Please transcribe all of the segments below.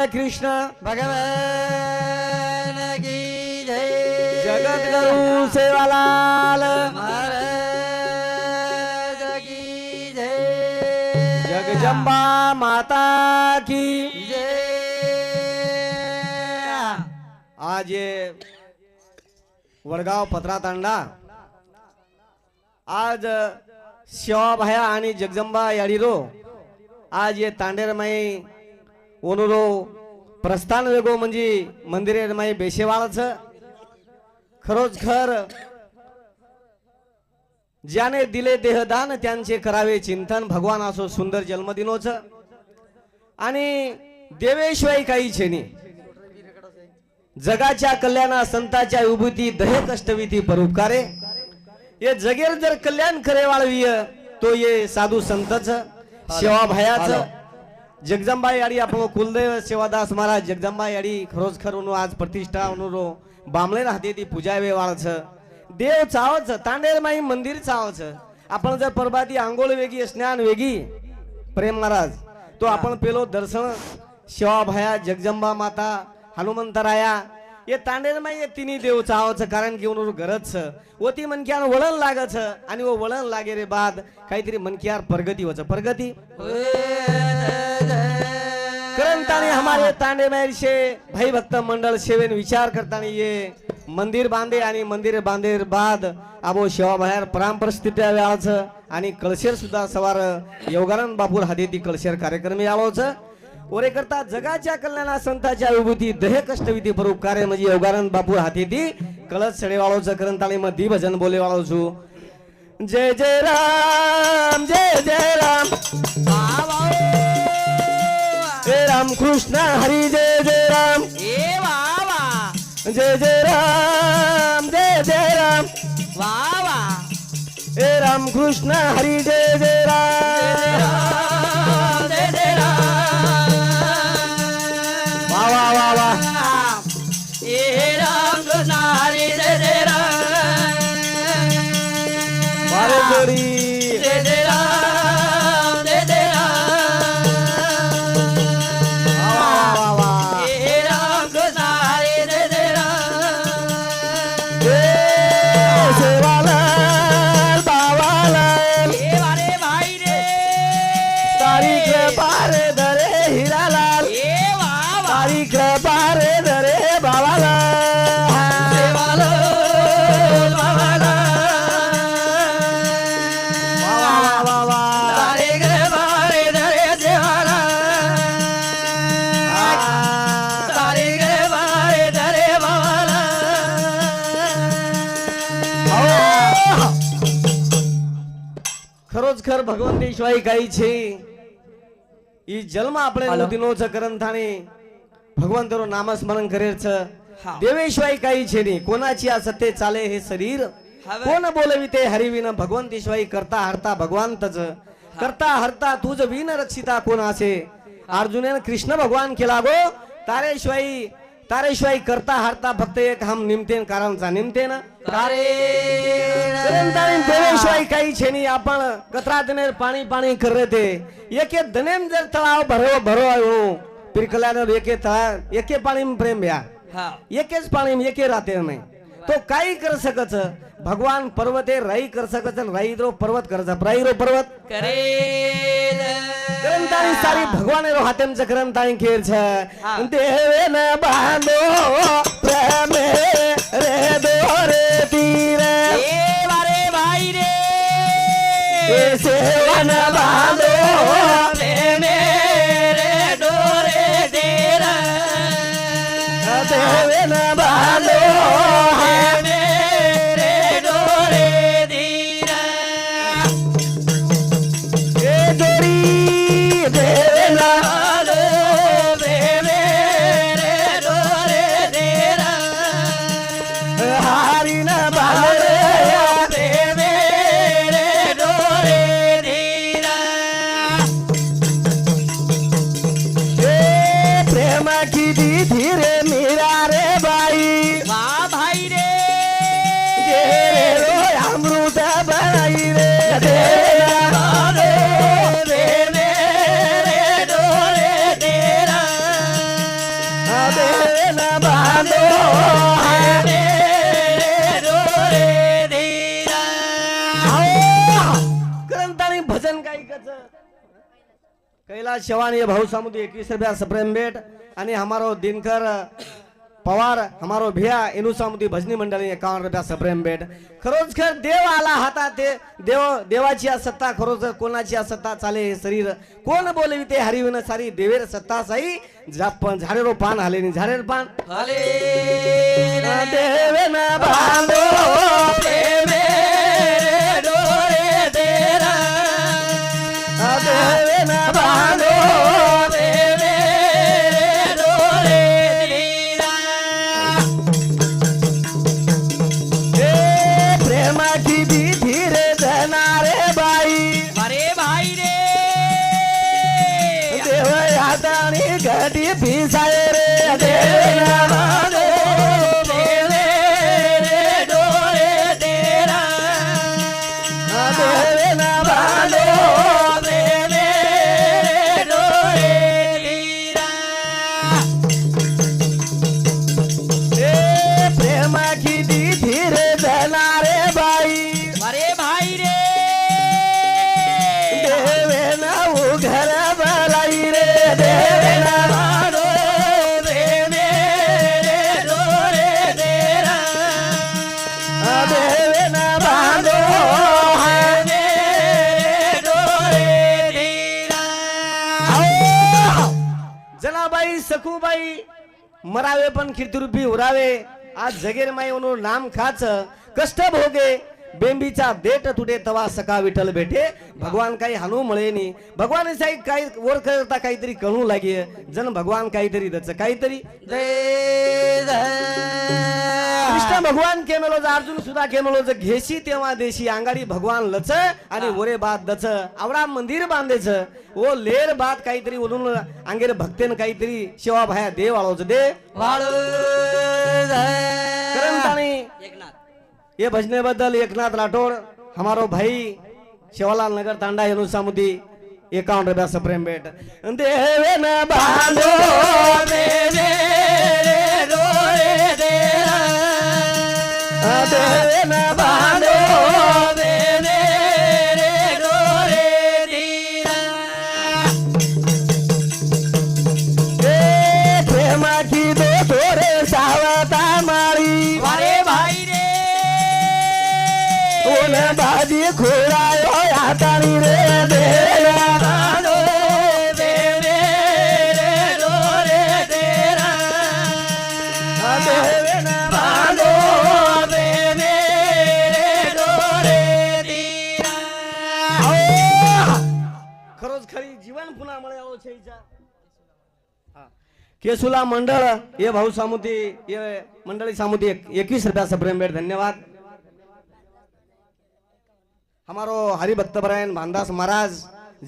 कृष्ण भगवान की जय। जगत गुरु सेवालाल। महाराज की जय। जगजंबा माता की जय। आज ये वडगाव पत्रा तांडा आज शिवाभाया आणि जगजंबा याडीरो आज ये तांडेरमाई ओनुरो प्रस्थान वेगो म्हणजे मंदिरे माई बेशेवाळच खरोच खर ज्याने दिले देहदान त्यांचे करावे चिंतन. भगवान असो सुंदर जन्मदिनोच आणि देवेशिवाय काही छेनी. जगाच्या कल्याणा संताच्या विभूती दहे कष्टविधी परोपकारे. ये जगेर जर कल्याण करे वाळवीय तो ये साधू संतच. सेवा भयाच. जगदंबा याडी आपलो कुलदेव सेवादास महाराज जगदंबा याडी खरोच खर आज प्रतिष्ठा अनुरो बांबळे राहते ती पूजा वे वाळच देव चावच तांडेर माई मंदिर चावच आपण जर परबाती आंघोळ वेगी स्नान वेगी प्रेम महाराज तो आपण पेलो दर्शन शिवा भया जगजंबा माता हनुमंतराया ये तांडेर माई ये तिन्ही देव चावच कारण की गरज व ती मनक्यान वळण लागच आणि वो वळण लागे रे बाद काहीतरी मनक्यार प्रगती होच प्रगती? करंतानी हमारे तांडे माई शे भाई भक्त मंडळ सेवेन विचार करतानी ये मंदिर बांधे आणि मंदिर बांधे बाद आबो शेवा बाहेर प्राम परिस्थिती वेळाच आणि कळशेर सुद्धा सवार योगानंद बापूर हाती कळशेर कार्यक्रम यावच ओरे करता जगाच्या कल्याणा संताच्या विभूती दहे कष्टविधी परोपकारे म्हणजे योगानंद बापू हाती ती कळस सडे वाळोच मध्ये भजन बोले वाळोचू जय जय राम जय जय राम. जय राम कृष्ण हरी जय जय राम. ए जय जय राम जय जय राम. वा वा हे राम कृष्ण हरी जय जय राम. वारे ખરેખર ભગવંતી શિવાય ગાય છે એ જન્મ આપણે નદીનો છે કરંથાણી ભગવંતનું નામ સ્મરણ કરે છે દેવેશ્વાય કાઈ છે નહીં કોનાચી આ સત્ય ચાલે હે શરીર કોણ બોલવી તે હરિવીન ભગવંત ઈશ્વાય કરતા હરતા ભગવાન જ કરતા હરતા તુજ વિન રક્ષિતા કોના છે અર્જુને કૃષ્ણ ભગવાન ખેલાગો તારે શિવાય तारेशिवाय करता हरता फक्त एक हम निमतेन कारणचा निमतेन. तारे करंताळी देवेशिवाय काही छेनी आपण कचरा दनेर पाणी पाणी करे ते एके दनेम जर तळाव भरो भरो हो पिरकल्यानं एके तळा एके पाणी में प्रेम भ्या. हा. एकेच पाणी एके राहते नाही तो काही कर सकच. भगवान पर्वते राई कर सकच आणि राई रो पर्वत करच राई रो पर्वत. करे करंताळी सारी भगवान रो हातेम च करंताळी खेळ छ. हा. देवे न बांधो प्रेम रे दो रे तीर ए भाई रे. ए सेवन बांधो रे डोरे तेरा देवे न बांधो ग्रंथाने भजन गायकाच चव्हाण ये भाऊ सामुदी एकवीस रुपया सप्रेम भेट आणि हमारो दिनकर पवार हमारो भिया इनु सामुदी भजनी मंडळी एकावन्न रुपया सप्रेम भेट खरोच खर देव आला हातात ते देव देवाची सत्ता खरोच कोणाची आ सत्ता चाले हे शरीर। कोण बोलवी ते हरिविन सारी देवेर सत्ता साई। जाप झाडेरो पान हाले नि झाडेर पान। हले देवे ना बांधो down here, got the pizza, माई मरावे पण कीर्तिरूपी उरावे. आज जगेर माई म्हणून नाम खाच कष्ट भोगे बेंबीचा देट तुटे तवा सका विठ्ठल भेटे. भगवान काही हानू मळे नी. भगवान साई काही वर करता काहीतरी कळू लागे. जन भगवान काहीतरी दच काहीतरी. कृष्ण भगवान केमेलो अर्जुन सुद्धा केमेलो ज घेशी तेव्हा देशी अंगाडी भगवान लच आणि वरे बाद दच. आवडा मंदिर बांधेच. ओ लेर बाद काहीतरी ओढून अंगेर भक्तेन काहीतरी शेवा भाया देव आळोच दे. वाळू एकनाथ. ये भजनेबद्दल एकनाथ राठोड हमारो भाई शेवालाल नगर तांडा हेनु सामुदी एकावन्न रुपया सप्रेम भेट देवे न बांधो केसुला मंडळ ये भाऊ सामुती ये मंडळी सामुती एकवीस रुपया सप्रेम भेट धन्यवाद. हमारो हरिभक्त बरायन भानदास महाराज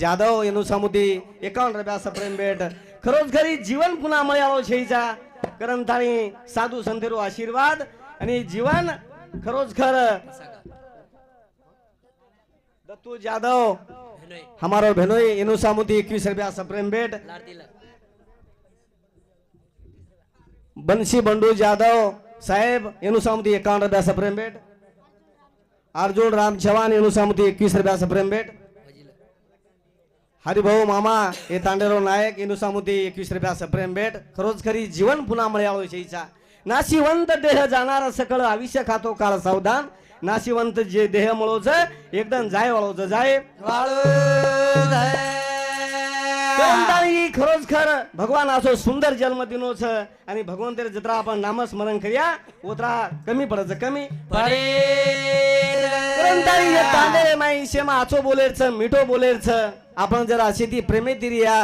जाधव येनु सामुती एकावन्न रुपया सप्रेम भेट. खरोच घरी जीवन पुन्हा मळ्यावर शेईचा करंताणी साधू संतेरो आशीर्वाद आणि जीवन खरोच खर दत्तू जाधव हमारो भेनोई इनु सामुदी एकवीस रुपया सप्रेम लाडतीला बंशी बंडू जाधव साहेब इनु सामुदी एकावन्न रुपया सप्रेम भेट अर्जुन राम चव्हाण इनु सामुदी एकवीस रुपया सप्रेम वजीला हरिभाऊ मामा हे तांडेरो नायक इनु सामुदी एकवीस रुपया सप्रेम भेट खरोच खरी जीवन पुन्हा मळ्याळो शेईचा नाशिवंत देह जाणार सकळ आयुष्य खातो काळ सावधान नाशिवंत जे देह मळोच एकदम जाय वळोच जाय. खरोच खर भगवान असो सुंदर जन्म दिनोच आणि भगवंतेर जत्रा आपण नामस्मरण करूया. उतरा कमी पडच कमी. तांदळे माई शेमा आचो बोलेरच मिठो बोलेरच आपण जर शेती प्रेमे तिरिया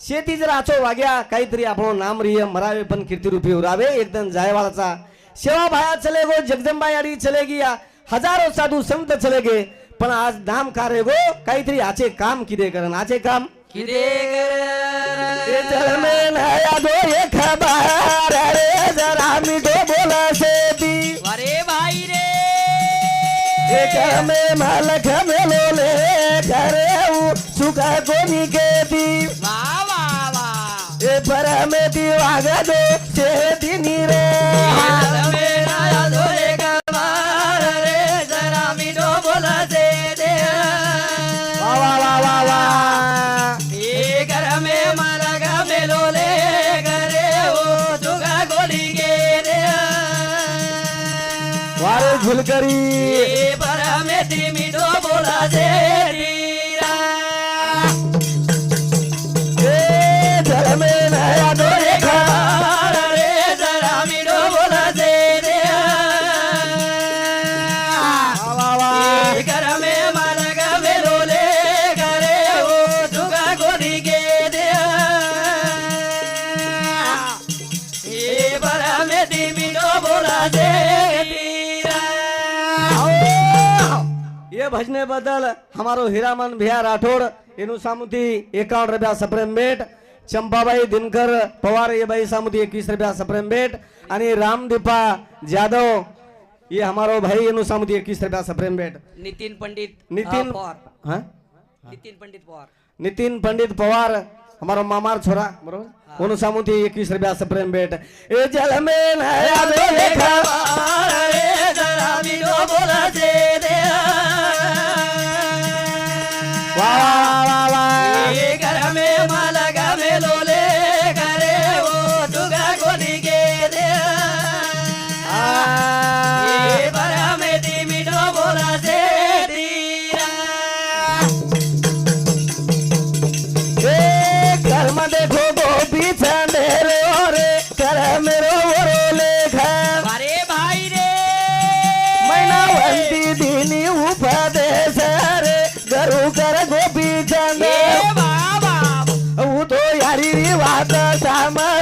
शेती जर आचो वाग्या काहीतरी आपण नाम रिय मरावे पण कीर्तिरूपी उरावे. एकदम जायवाळाचा. सेवा भाया चले गो जगदंबा यारी चले गिया. हजारो साधू संत चले गे पण आज नाम कार्य गो काहीतरी आचे काम किदे करन आचे काम किदे में नया दो ये खबर रे जरा मिठो बोला से दी अरे भाई रे। एक में मालक मेलो ले करे सुखा कोनी के दी वा वा वा ए परमेती वागदो शेती रे। भजने बदल हमारो हीरामन भैया राठौर इनु सामुदी एकावन रुपया सप्रेम भेट चंपाबाई दिनकर पवार ये भाई सामुदी एकवीस रुपया सप्रेम भेट आणि रामदीपा जाधव ये हमारो भाई इनु सामुदी एकवीस रुपया सप्रेम भेट नितीन पंडित नितीन पवार। हाँ? नितीन पंडित पवार। नितीन पंडित पवार हमारा मामार छोरा बरोबर? उन सामुदी एकवीस रुपया सप्रेम भेट ए जल में नया देखा ए जरा बोला दे। घर ऊ तो यारी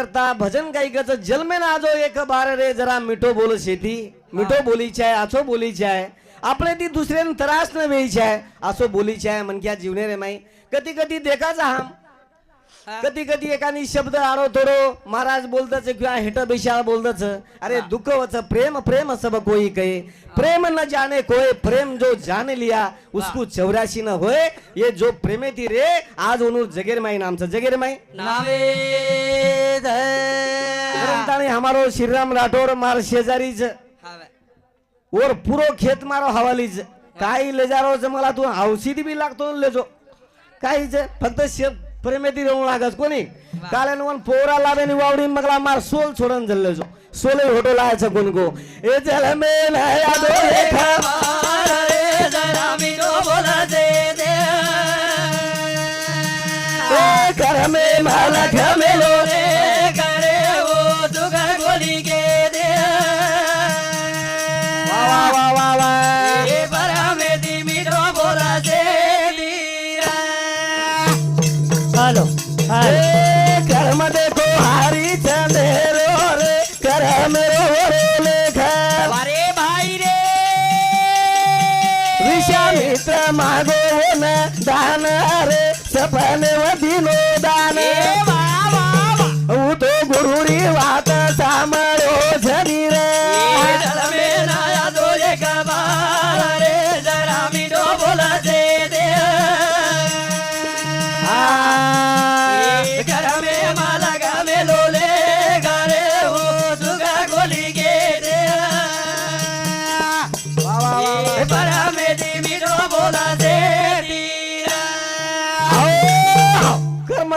करता भजन गाई गच जन्मे ना जो एक बार रे जरा मिठो बोल शेती. मिठो बोलीचे आहे आचो बोलीचे आहे. आपले ती दुसऱ्यान त्रास न वेळीचे आहे असो बोलीचे आहे मनक्या जीवने रे माई. कधी कधी देखाचा हाम कधी कधी एकानी शब्द आडो थोडो महाराज बोलतच किंवा हेट बिशाळ बोलतच. अरे दुःख वच प्रेम प्रेम सब कोई कहे. प्रेम न जाने कोई प्रेम जो जाने लिया उसको चौराशी न होय ये जो प्रेमे ती रे आज ओनूर जगेर माई नामचं. जगेर माई. नावे ग्रंथाने हमारो श्रीराम राठोड मार शेजारीच और पुरो खेत मारो हवालीच काही लेजारो मला तू औषधी बी लागतो लेजो काहीच फक्त शे प्रेमेती रेवून लागस कोणी? कालन वन पोरा लावेनी वावडी मगला मार सोल छोडन जल्ले जो. सोले होटो लायचं कोण को. ए जल मे नया दो रेखा रे जरा मिलो बोला दे दे. ए कर मे माला खमेलो रे. विश्वामित्र मागो न दान रे सपने व दिनो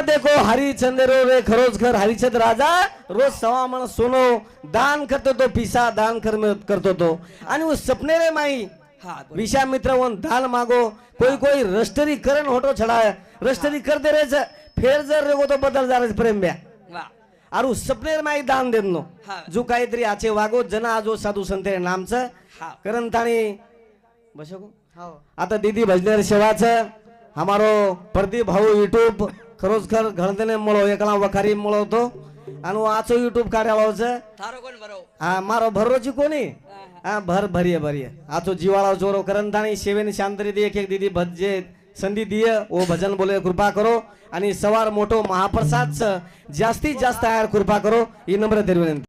देखो हरिचंद रो रे खरोच खर हरिचंद राजा रोज सवा मन सोनो दान करतो तो पिसा दान कर्म करतो तो. आणि वो सपने रे माई बोल. विश्वामित्र वन दान मागो कोई कोई रस्टरी करण होटो छड़ा रस्टरी कर दे रे फेर जर रेगो तो बदल जा रे प्रेम ब्या. अरु सपने रे माई दान देनो. जो काहीतरी आचे वागो जना आजो साधू संते नामचं करण ताणी बसो हो. आता दीदी भजनेर सेवाचं हमारो प्रदीप भाऊ युट्यूब खरोच खर घणतेने મળો એકલા વખારી મળો તો આનું આચો યુટ્યુબ કાઢ્યાળો છે थारो कोण बरो આ મારો ભરોજી કોની હા ભર ભરીએ ભરીએ આચો જીવાળો ચોરો કરંતાણી સેવેની શાંતરી દી એક એક દીદી ભજે સંધિ દીએ ઓ ભજન બોલે કૃપા કરો आणि सवार मोठो महाप्रसाद जास्तीत जास्त आयर कृपा करो ही नम्र विनंती